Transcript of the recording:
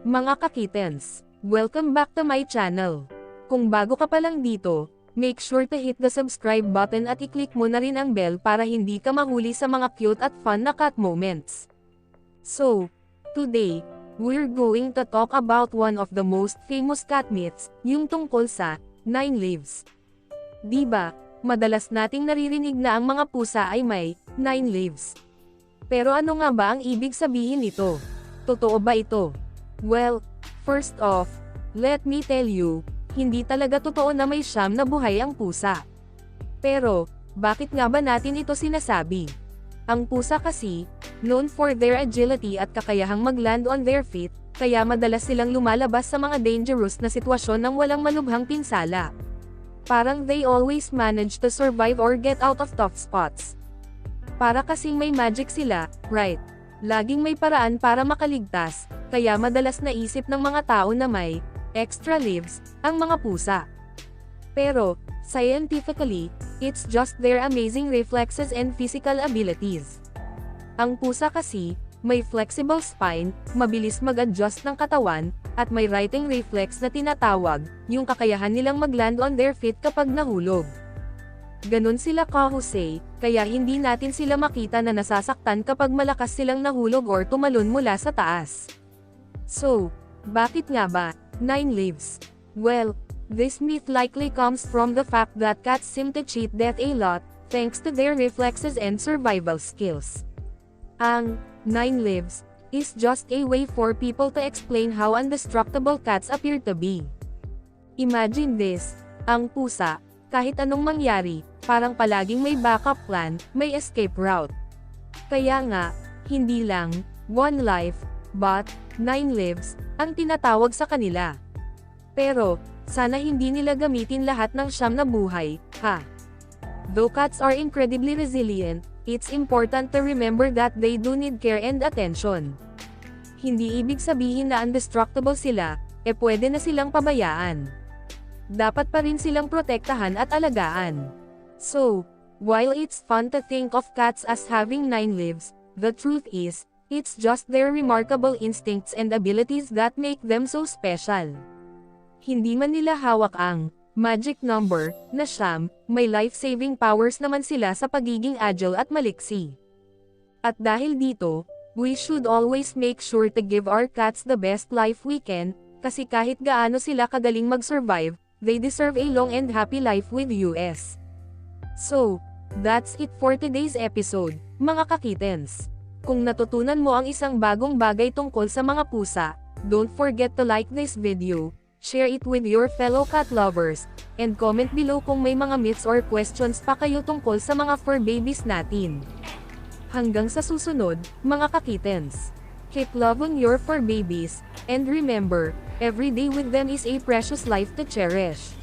Mga kakitens, welcome back to my channel. Kung bago ka pa lang dito, make sure to hit the subscribe button at i-click mo na rin ang bell para hindi ka mahuli sa mga cute at fun na cat moments. So, today, we're going to talk about one of the most famous cat myths, yung tungkol sa nine lives. Diba, madalas nating naririnig na ang mga pusa ay may nine lives. Pero ano nga ba ang ibig sabihin nito? Totoo ba ito? Well, first off, let me tell you, hindi talaga totoo na may siyam na buhay ang pusa. Pero, bakit nga ba natin ito sinasabi? Ang pusa kasi, known for their agility at kakayahang mag-land on their feet, kaya madalas silang lumalabas sa mga dangerous na sitwasyon ng walang malubhang pinsala. Parang they always manage to survive or get out of tough spots. Para kasing may magic sila, right? Laging may paraan para makaligtas, kaya madalas naisip ng mga tao na may extra lives ang mga pusa. Pero, scientifically, it's just their amazing reflexes and physical abilities. Ang pusa kasi, may flexible spine, mabilis mag-adjust ng katawan, at may writing reflex na tinatawag, yung kakayahan nilang mag-land on their feet kapag nahulog. Ganon sila kahusay, kaya hindi natin sila makita na nasasaktan kapag malakas silang nahulog or tumalon mula sa taas. So, bakit nga ba, 9 lives? Well, this myth likely comes from the fact that cats seem to cheat death a lot, thanks to their reflexes and survival skills. Ang 9 lives is just a way for people to explain how indestructible cats appear to be. Imagine this, ang pusa, kahit anong mangyari, parang palaging may backup plan, may escape route. Kaya nga, hindi lang, one life, but, nine lives, ang tinatawag sa kanila. Pero, sana hindi nila gamitin lahat ng siyam na buhay, ha? Though cats are incredibly resilient, it's important to remember that they do need care and attention. Hindi ibig sabihin na indestructible sila, e pwede na silang pabayaan. Dapat pa rin silang protektahan at alagaan. So, while it's fun to think of cats as having nine lives, the truth is, it's just their remarkable instincts and abilities that make them so special. Hindi man nila hawak ang magic number na siyam, may life-saving powers naman sila sa pagiging agile at maliksi. At dahil dito, we should always make sure to give our cats the best life we can, kasi kahit gaano sila kagaling mag-survive, they deserve a long and happy life with US. So, that's it for today's episode, mga kakitens. Kung natutunan mo ang isang bagong bagay tungkol sa mga pusa, don't forget to like this video, share it with your fellow cat lovers, and comment below kung may mga myths or questions pa kayo tungkol sa mga fur babies natin. Hanggang sa susunod, mga kakitens. Keep loving your fur babies, and remember, every day with them is a precious life to cherish.